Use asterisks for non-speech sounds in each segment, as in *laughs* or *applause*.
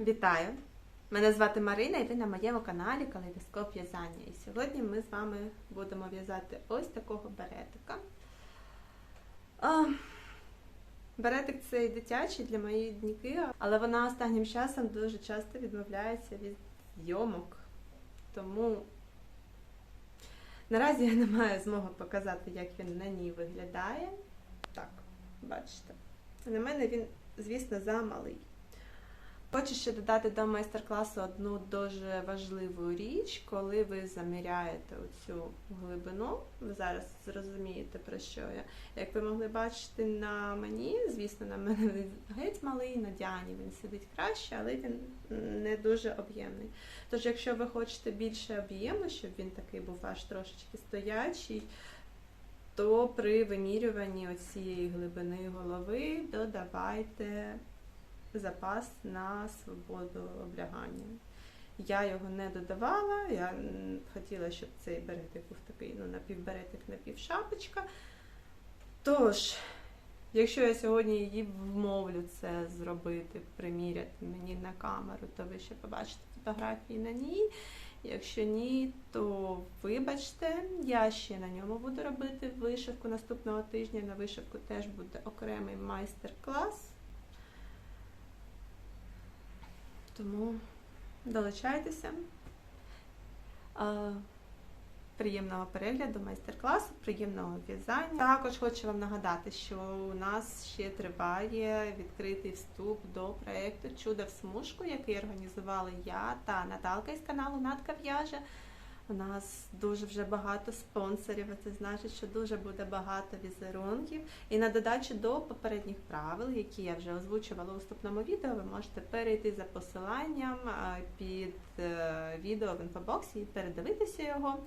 Вітаю! Мене звати Марина і ви на моєму каналі Калейдоскоп в'язання. І сьогодні ми з вами будемо в'язати ось такого беретика. А, беретик цей дитячий для моєї дніки, але вона останнім часом дуже часто відмовляється від зйомок. Тому наразі я не маю змоги показати, як він на ній виглядає. Так, бачите. На мене він, звісно, замалий. Хочу ще додати до майстер-класу одну дуже важливу річ, коли ви заміряєте оцю глибину, ви зараз зрозумієте про що я. Як ви могли бачити на мені, звісно, на мене він *laughs* геть малий, на Діані він сидить краще, але він не дуже об'ємний. Тож, якщо ви хочете більше об'єму, щоб він такий був аж трошечки стоячий, то при вимірюванні оцієї глибини голови додавайте запас на свободу облягання. Я його не додавала, я хотіла, щоб цей беретик був такий, ну, напівберетик, напівшапочка. Тож, якщо я сьогодні її вмовлю це зробити, приміряти мені на камеру, то ви ще побачите фотографії на ній. Якщо ні, то вибачте, я ще на ньому буду робити вишивку наступного тижня. На вишивку теж буде окремий майстер-клас. Тому долучайтеся. Приємного перегляду майстер-класу, приємного в'язання. Також хочу вам нагадати, що у нас ще триває відкритий вступ до проєкту Чудо в смужку, який організували я та Наталка із каналу Натка в'яже. У нас дуже вже багато спонсорів, а це значить, що дуже буде багато візерунків. І на додачу до попередніх правил, які я вже озвучувала у вступному відео, ви можете перейти за посиланням під е, відео в інфобоксі і передивитися його.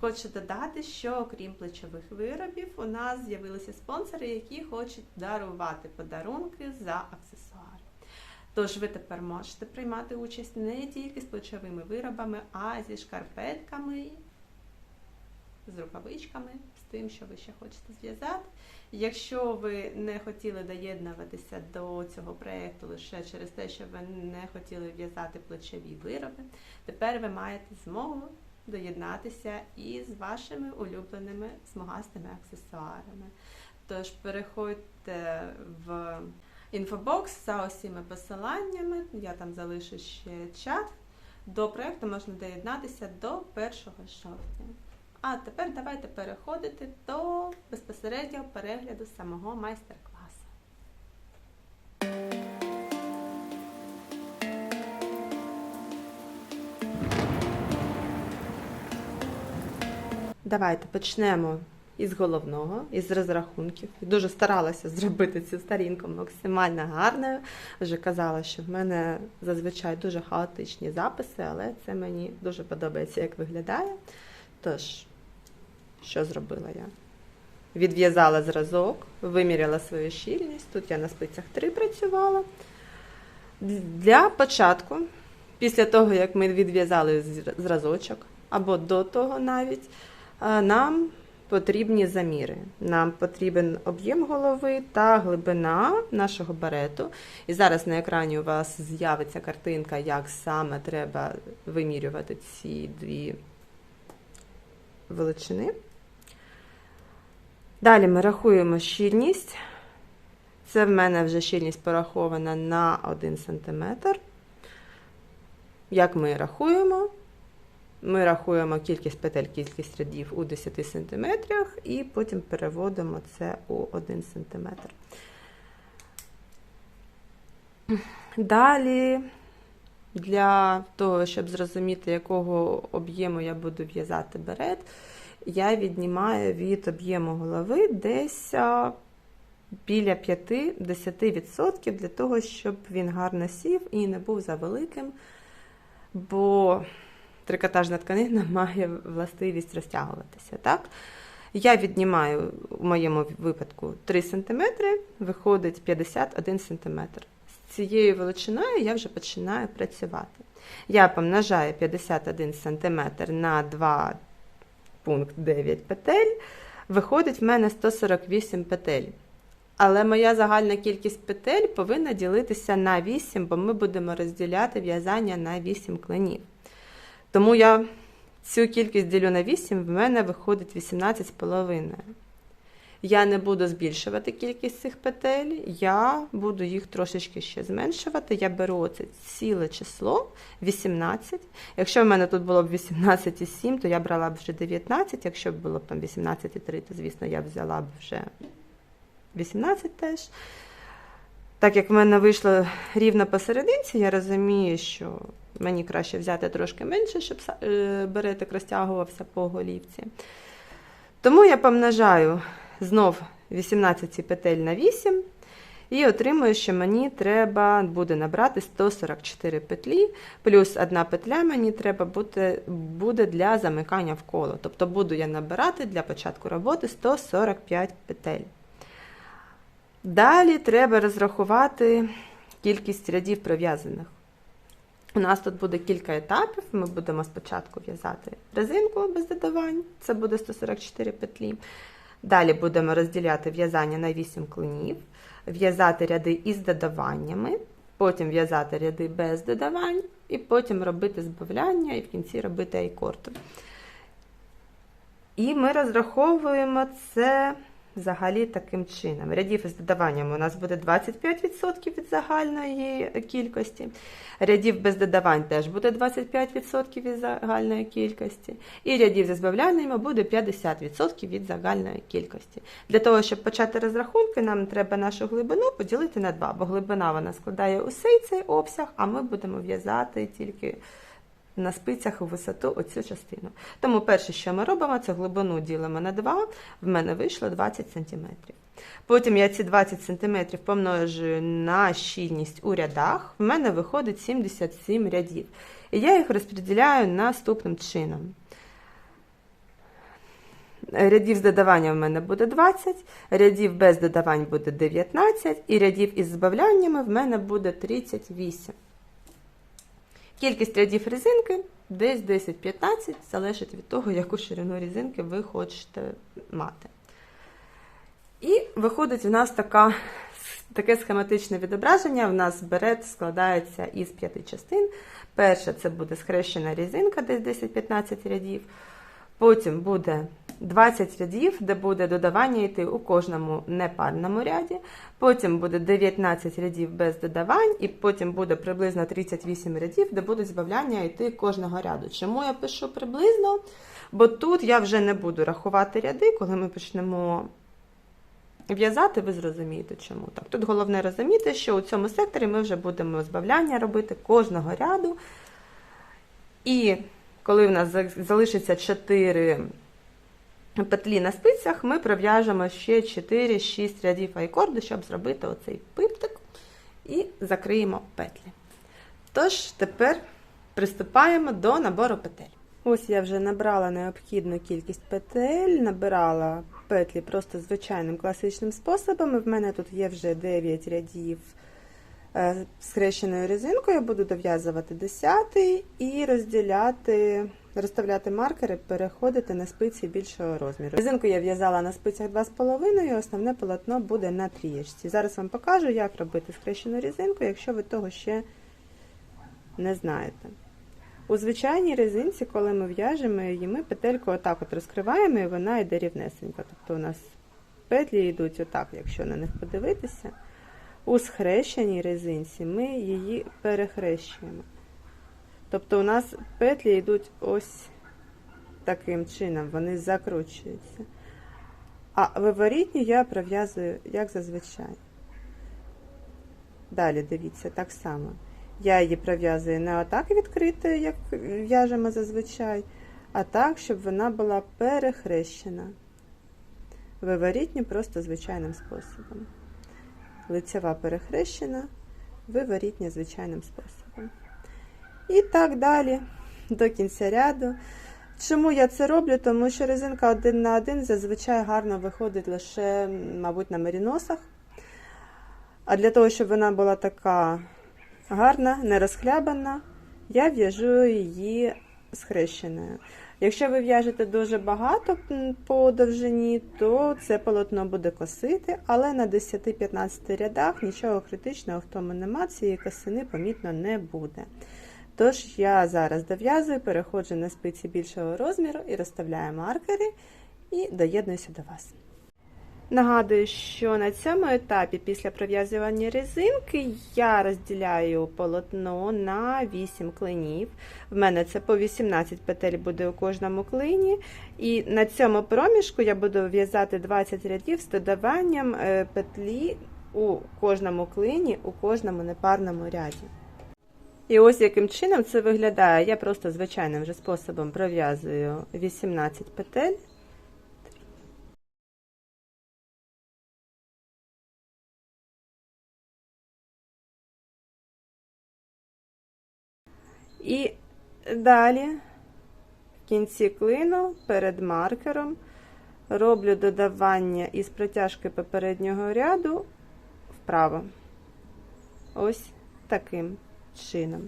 Хочу додати, що окрім плечових виробів, у нас з'явилися спонсори, які хочуть дарувати подарунки за аксесуари. Тож ви тепер можете приймати участь не тільки з плечовими виробами, а зі шкарпетками, з рукавичками, з тим, що ви ще хочете зв'язати. Якщо ви не хотіли доєднуватися до цього проєкту лише через те, що ви не хотіли в'язати плечові вироби, тепер ви маєте змогу доєднатися і з вашими улюбленими смугастими аксесуарами. Тож переходьте в інфобокс за усіма посиланнями. Я там залишу ще чат. До проєкту можна доєднатися до 1 жовтня. А тепер давайте переходити до безпосереднього перегляду самого майстер-класу. Давайте почнемо із головного, із розрахунків. Дуже старалася зробити цю сторінку максимально гарною. Вже казала, що в мене зазвичай дуже хаотичні записи, але це мені дуже подобається, як виглядає. Тож, що зробила я? Відв'язала зразок, виміряла свою щільність. Тут я на спицях 3 працювала. Для початку, після того, як ми відв'язали зразочок, або до того навіть, нам потрібні заміри. Нам потрібен об'єм голови та глибина нашого барету. І зараз на екрані у вас з'явиться картинка, як саме треба вимірювати ці дві величини. Далі ми рахуємо щільність. Це в мене вже щільність порахована на 1 см. Як ми рахуємо? Ми рахуємо кількість петель, кількість рядів у 10 см, і потім переводимо це у 1 см. Далі, для того, щоб зрозуміти, якого об'єму я буду в'язати берет, я віднімаю від об'єму голови десь біля 5-10% для того, щоб він гарно сів і не був завеликим. Бо трикотажна тканина *laughs* має властивість розтягуватися. Так? Я віднімаю в моєму випадку 3 см, виходить 51 см. З цією величиною я вже починаю працювати. Я помножаю 51 см на 2 пункт 9 петель, виходить в мене 148 петель. Але моя загальна кількість петель повинна ділитися на 8, бо ми будемо розділяти в'язання на 8 клинів. Тому я цю кількість ділю на 8, в мене виходить 18,5. Я не буду збільшувати кількість цих петель, я буду їх трошечки ще зменшувати. Я беру оце ціле число 18. Якщо в мене тут було б 18,7, то я брала б вже 19. Якщо б було б там 18,3, то звісно я взяла б вже 18 теж. Так як в мене вийшло рівно посерединці, я розумію, що мені краще взяти трошки менше, щоб е, беретик розтягувався по голівці. Тому я помножаю знов 18 петель на 8 і отримую, що мені треба буде набрати 144 петлі, плюс одна петля мені треба буде, буде для замикання в коло. Тобто буду я набирати для початку роботи 145 петель. Далі треба розрахувати кількість рядів пров'язаних. У нас тут буде кілька етапів. Ми будемо спочатку в'язати резинку без додавань, це буде 144 петлі. Далі будемо розділяти в'язання на 8 клинів, в'язати ряди із додаваннями, потім в'язати ряди без додавань, і потім робити збавляння, і в кінці робити айкорту. І ми розраховуємо це взагалі таким чином. Рядів із додаванням у нас буде 25% від загальної кількості. Рядів без додавань теж буде 25% від загальної кількості. І рядів зі збавляннями буде 50% від загальної кількості. Для того, щоб почати розрахунки, нам треба нашу глибину поділити на 2, бо глибина вона складає усей цей обсяг, а ми будемо в'язати тільки на спицях у висоту оцю частину. Тому перше, що ми робимо, це глибину ділимо на 2, в мене вийшло 20 см. Потім я ці 20 см помножую на щільність у рядах, в мене виходить 77 рядів. І я їх розподіляю наступним чином. Рядів з додаванням в мене буде 20, рядів без додавань буде 19, і рядів із збавляннями в мене буде 38. Кількість рядів резинки десь 10-15, залежить від того, яку ширину резинки ви хочете мати. І виходить в нас така, таке схематичне відображення. У нас берет складається із п'яти частин. Перша це буде схрещена резинка, десь 10-15 рядів. Потім буде 20 рядів, де буде додавання йти у кожному непарному ряді. Потім буде 19 рядів без додавань, і потім буде приблизно 38 рядів, де будуть збавляння йти кожного ряду. Чому я пишу приблизно? Бо тут я вже не буду рахувати ряди, коли ми почнемо в'язати, ви зрозумієте, чому так. Тут головне розуміти, що у цьому секторі ми вже будемо збавляння робити кожного ряду. І коли в нас залишиться 4 петлі на спицях, ми пров'яжемо ще 4-6 рядів айкорду, щоб зробити оцей пиптик і закриємо петлі. Тож, тепер приступаємо до набору петель. Ось я вже набрала необхідну кількість петель, набирала петлі просто звичайним класичним способом. І в мене тут є вже 9 рядів схрещеною резинкою, буду дов'язувати 10 і розділяти, розставляти маркери, переходити на спиці більшого розміру. Резинку я в'язала на спицях 2,5, основне полотно буде на трієчці. Зараз вам покажу, як робити схрещену резинку, якщо ви того ще не знаєте. У звичайній резинці, коли ми в'яжемо її, ми петельку отак от розкриваємо, і вона йде рівнесенько. Тобто у нас петлі йдуть отак, якщо на них подивитися. У схрещеній резинці ми її перехрещуємо. Тобто у нас петлі йдуть ось таким чином, вони закручуються. А виворітні я пров'язую, як зазвичай. Далі, дивіться, так само. Я її пров'язую не отак відкритою, як в'яжемо зазвичай, а так, щоб вона була перехрещена. Виворітні просто звичайним способом лицева перехрещена, виворітня звичайним способом. І так далі до кінця ряду. Чому я це роблю? Тому що резинка один на один зазвичай гарно виходить лише, мабуть, на меріносах. А для того, щоб вона була така гарна, не розхлябана, я в'яжу її схрещеною. Якщо ви в'яжете дуже багато по довжині, то це полотно буде косити, але на 10-15 рядах нічого критичного в тому нема, цієї косини помітно не буде. Тож я зараз дов'язую, переходжу на спиці більшого розміру і розставляю маркери і доєднуюся до вас. Нагадую, що на цьому етапі після пров'язування резинки я розділяю полотно на 8 клинів. В мене це по 18 петель буде у кожному клині. І на цьому проміжку я буду в'язати 20 рядів з додаванням е, петлі у кожному клині, у кожному непарному ряді. І ось яким чином це виглядає. Я просто звичайним вже способом пров'язую 18 петель. І далі в кінці клину перед маркером роблю додавання із протяжки попереднього ряду вправо. Ось таким чином.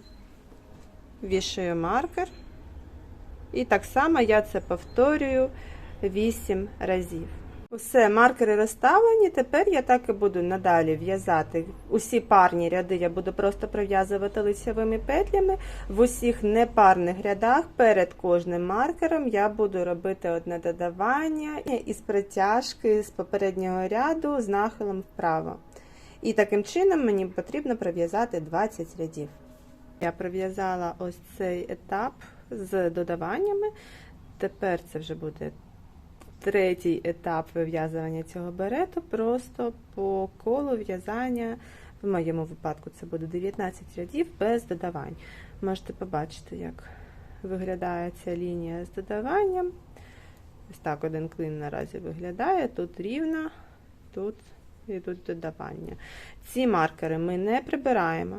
Вішаю маркер. І так само я це повторюю 8 разів. Усе, маркери розставлені. Тепер я так і буду надалі в'язати. Усі парні ряди я буду просто пров'язувати лицевими петлями. В усіх непарних рядах перед кожним маркером я буду робити одне додавання із притяжки з попереднього ряду з нахилом вправо. І таким чином мені потрібно пров'язати 20 рядів. Я пров'язала ось цей етап з додаваннями. Тепер це вже буде третій етап вив'язування цього берету, просто по колу в'язання. В моєму випадку це буде 19 рядів без додавань. Можете побачити, як виглядає ця лінія з додаванням. Ось так один клин наразі виглядає. Тут рівно, тут йдуть додавання. Ці маркери ми не прибираємо,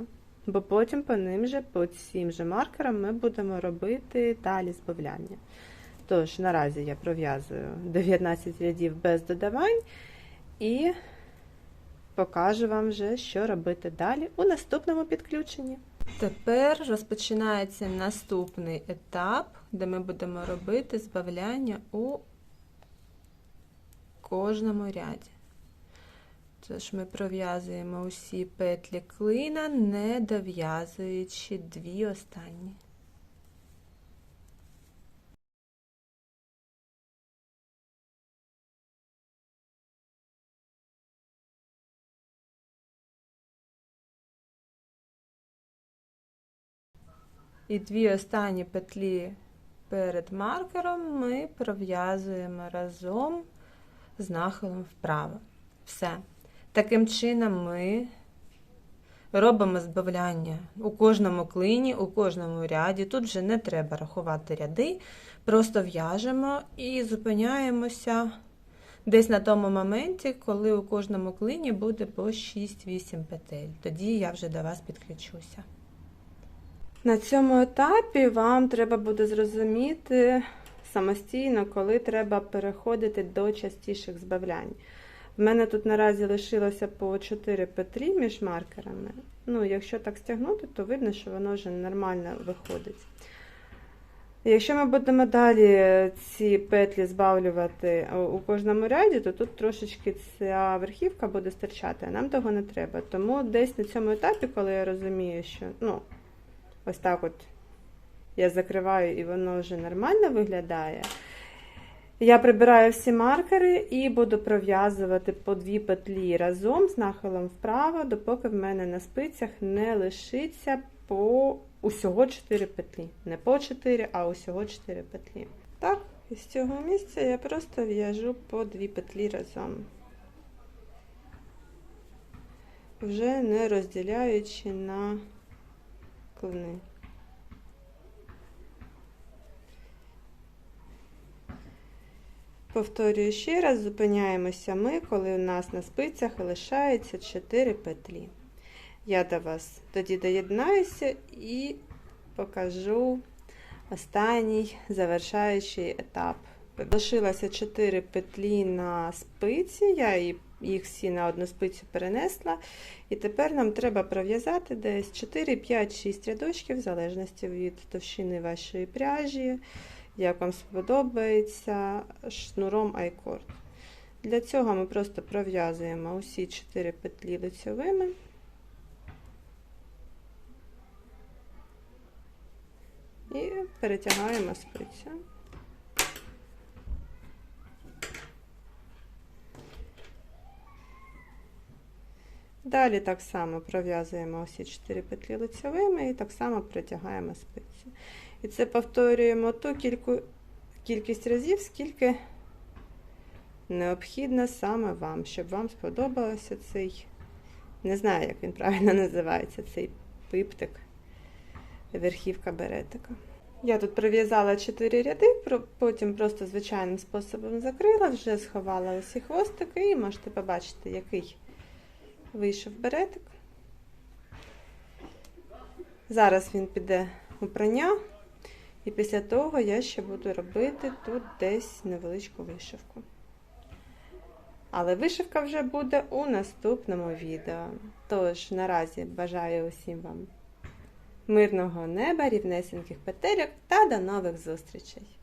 бо потім по ним же, по цим же маркерам ми будемо робити далі збавляння. Тож, наразі я пров'язую 19 рядів без додавань і покажу вам вже, що робити далі у наступному підключенні. Тепер розпочинається наступний етап, де ми будемо робити збавляння у кожному ряді. Тож ми пров'язуємо усі петлі клина, не дов'язуючи дві останні. І дві останні петлі перед маркером ми пров'язуємо разом з нахилом вправо. Все. Таким чином ми робимо збавляння у кожному клині, у кожному ряді. Тут вже не треба рахувати ряди, просто в'яжемо і зупиняємося десь на тому моменті, коли у кожному клині буде по 6-8 петель. Тоді я вже до вас підключуся. На цьому етапі вам треба буде зрозуміти самостійно, коли треба переходити до частіших збавлянь. В мене тут наразі лишилося по 4 петлі між маркерами. Ну, якщо так стягнути, то видно, що воно вже нормально виходить. Якщо ми будемо далі ці петлі збавлювати у кожному ряді, то тут трошечки ця верхівка буде стирчати, а нам того не треба. Тому десь на цьому етапі, коли я розумію, що ну, ось так от я закриваю і воно вже нормально виглядає. Я прибираю всі маркери і буду пров'язувати по дві петлі разом з нахилом вправо, допоки в мене на спицях не лишиться по усього 4 петлі. Не по 4, а усього 4 петлі. Так, і з цього місця я просто в'яжу по дві петлі разом. Вже не розділяючи на клини. Повторюю ще раз, зупиняємося ми, коли у нас на спицях лишається 4 петлі. Я до вас тоді доєднаюся і покажу останній завершаючий етап. Лишилося 4 петлі на спиці, я їх всі на одну спицю перенесла. І тепер нам треба пров'язати десь 4, 5, 6 рядочків, в залежності від товщини вашої пряжі як вам сподобається, шнуром айкорд. Для цього ми просто пров'язуємо усі 4 петлі лицьовими. І перетягаємо спицю. Далі так само пров'язуємо усі 4 петлі лицьовими і так само притягаємо спицю. І це повторюємо ту кільку, кількість разів, скільки необхідно саме вам, щоб вам сподобався цей, не знаю, як він правильно називається, цей пиптик, верхівка беретика. Я тут прив'язала 4 ряди, потім просто звичайним способом закрила, вже сховала усі хвостики і можете побачити, який вийшов беретик. Зараз він піде у прання, і після того я ще буду робити тут десь невеличку вишивку. Але вишивка вже буде у наступному відео. Тож наразі бажаю усім вам мирного неба, рівнесеньких петельок та до нових зустрічей!